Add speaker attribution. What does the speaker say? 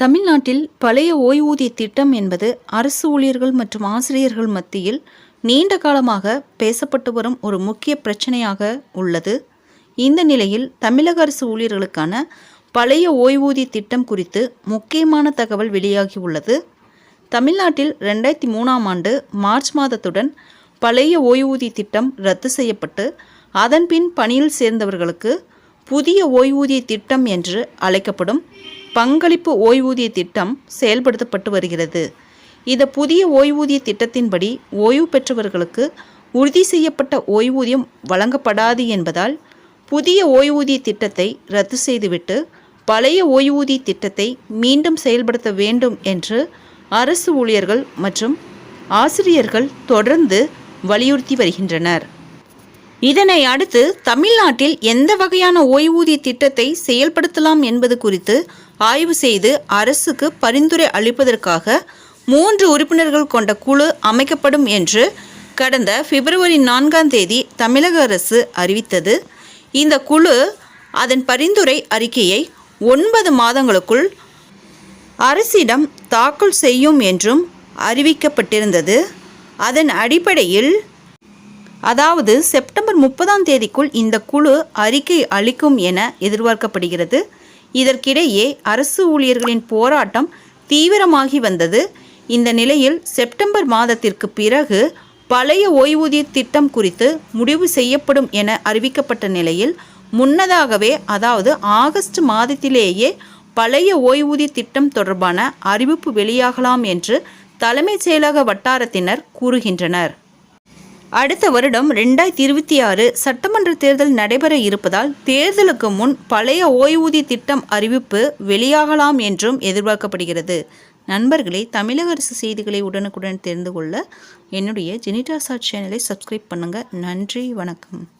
Speaker 1: தமிழ்நாட்டில் பழைய ஓய்வூதிய திட்டம் என்பது அரசு ஊழியர்கள் மற்றும் ஆசிரியர்கள் மத்தியில் நீண்ட காலமாக பேசப்பட்டு வரும் ஒரு முக்கிய பிரச்சனையாக உள்ளது. இந்த நிலையில் தமிழக அரசு ஊழியர்களுக்கான பழைய ஓய்வூதிய திட்டம் குறித்து முக்கியமான தகவல் வெளியாகியுள்ளது தமிழ்நாட்டில் ரெண்டாயிரத்தி மூணாம் ஆண்டு மார்ச் மாதத்துடன் பழைய ஓய்வூதிய திட்டம் ரத்து செய்யப்பட்டு அதன்பின் பணியில் சேர்ந்தவர்களுக்கு புதிய ஓய்வூதிய திட்டம் என்று அழைக்கப்படும் பங்களிப்பு ஓய்வூதிய திட்டம் செயல்படுத்தப்பட்டு வருகிறது. இந்த புதிய ஓய்வூதிய திட்டத்தின்படி ஓய்வு பெற்றவர்களுக்கு உறுதி செய்யப்பட்ட ஓய்வூதியம் வழங்கப்படாது என்பதால் புதிய ஓய்வூதிய திட்டத்தை ரத்து செய்துவிட்டு பழைய ஓய்வூதிய திட்டத்தை மீண்டும் செயல்படுத்த வேண்டும் என்று அரசு ஊழியர்கள் மற்றும் ஆசிரியர்கள் தொடர்ந்து வலியுறுத்தி வருகின்றனர். இதனை அடுத்து தமிழ்நாட்டில் எந்த வகையான ஓய்வூதிய திட்டத்தை செயல்படுத்தலாம் என்பது குறித்து ஆய்வு செய்து அரசுக்கு பரிந்துரை அளிப்பதற்காக மூன்று உறுப்பினர்கள் கொண்ட குழு அமைக்கப்படும் என்று கடந்த பிப்ரவரி நான்காம் தேதி தமிழக அரசு அறிவித்தது. இந்த குழு அதன் பரிந்துரை அறிக்கையை ஒன்பது மாதங்களுக்குள் அரசிடம் தாக்கல் செய்யும் என்றும் அறிவிக்கப்பட்டிருந்தது. அதன் அடிப்படையில் அதாவது செப்டம்பர் முப்பதாம் தேதிக்குள் இந்த குழு அறிக்கை அளிக்கும் என எதிர்பார்க்கப்படுகிறது. இதற்கிடையே அரசு ஊழியர்களின் போராட்டம் தீவிரமாகி வந்தது. இந்த நிலையில் செப்டம்பர் மாதத்திற்கு பிறகு பழைய ஓய்வூதிய திட்டம் குறித்து முடிவு செய்யப்படும் என அறிவிக்கப்பட்ட நிலையில் முன்னதாகவே அதாவது ஆகஸ்ட் மாதத்திலேயே பழைய ஓய்வூதிய திட்டம் தொடர்பான அறிவிப்பு வெளியாகலாம் என்று தலைமைச் செயலக வட்டாரத்தினர் கூறுகின்றனர். அடுத்த வருடம் ரெண்டாயிரத்தி இருபத்தி ஆறு சட்டமன்ற தேர்தல் நடைபெற இருப்பதால் தேர்தலுக்கு முன் பழைய ஓய்வூதிய திட்டம் அறிவிப்பு வெளியாகலாம் என்றும் எதிர்பார்க்கப்படுகிறது. நண்பர்களே தமிழக அரசு செய்திகளை உடனுக்குடன் தெரிந்து கொள்ள என்னுடைய ஜெனிடாசா சேனலை சப்ஸ்கிரைப் பண்ணுங்கள் நன்றி வணக்கம்.